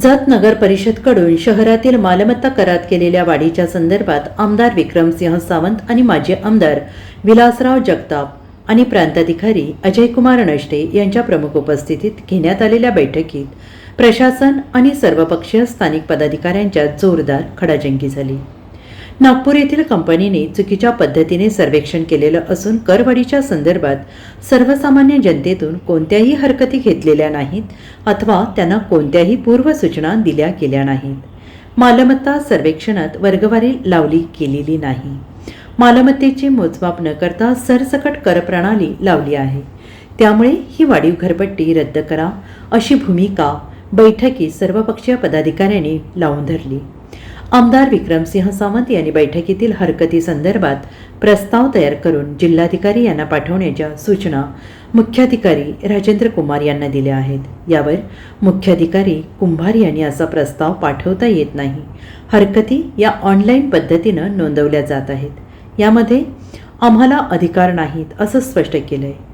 जत नगर परिषदकडून शहरातील मालमत्ता करात केलेल्या वाढीच्या संदर्भात आमदार विक्रमसिंह सावंत आणि माजी आमदार विलासराव जगताप आणि प्रांताधिकारी अजयकुमार नष्टे यांच्या प्रमुख उपस्थितीत घेण्यात आलेल्या बैठकीत प्रशासन आणि सर्वपक्षीय स्थानिक पदाधिकाऱ्यांच्या जोरदार खडाजंगी झाली. नागपूर येथील कंपनीने चुकीच्या पद्धतीने सर्वेक्षण केलेलं असून करवाढीच्या संदर्भात सर्वसामान्य जनतेतून कोणत्याही हरकती घेतलेल्या नाहीत अथवा त्यांना कोणत्याही पूर्वसूचना दिल्या गेल्या नाहीत. मालमत्ता सर्वेक्षणात वर्गवारी लावली गेलेली नाही. मालमत्तेची मोजमाप न करता सरसकट कर प्रणाली लावली आहे. त्यामुळे ही वाढीव घरपट्टी रद्द करा अशी भूमिका बैठकीत सर्वपक्षीय पदाधिकाऱ्यांनी लावून धरली. आमदार विक्रमसिंह सावंत यांनी बैठकीतील हरकती संदर्भात प्रस्ताव तयार करून जिल्हाधिकारी यांना पाठवण्याच्या सूचना मुख्याधिकारी राजेंद्र कुमार यांना दिल्या आहेत. यावर मुख्याधिकारी कुंभार यांनी असा प्रस्ताव पाठवता येत नाही. हरकती या ऑनलाईन पद्धतीनं नोंदवल्या जात आहेत. यामध्ये आम्हाला अधिकार नाहीत असं स्पष्ट केलं आहे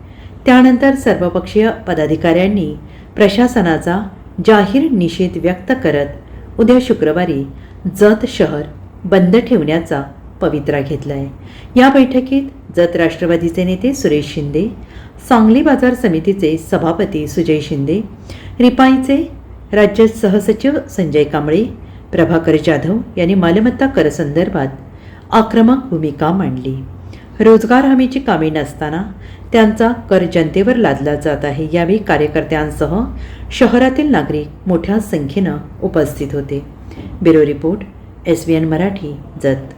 त्यानंतर सर्वपक्षीय पदाधिकाऱ्यांनी प्रशासनाचा जाहीर निषेध व्यक्त करत उद्या शुक्रवारी जत शहर बंद ठेवण्याचा पवित्रा घेतला आहे या बैठकीत जत राष्ट्रवादीचे नेते सुरेश शिंदे सांगली बाजार समितीचे सभापती सुजय शिंदे रिपाईचे राज्य सहसचिव संजय कांबळे प्रभाकर जाधव यांनी मालमत्ता कर संदर्भात आक्रमक भूमिका मांडली. रोजगार हमीची कामे नसताना त्यांचा कर जनतेवर लादला जात आहे. यावेळी कार्यकर्त्यांसह शहरातील नागरिक मोठ्या संख्येनं उपस्थित होते. Bureau report S B N Marathi Jath.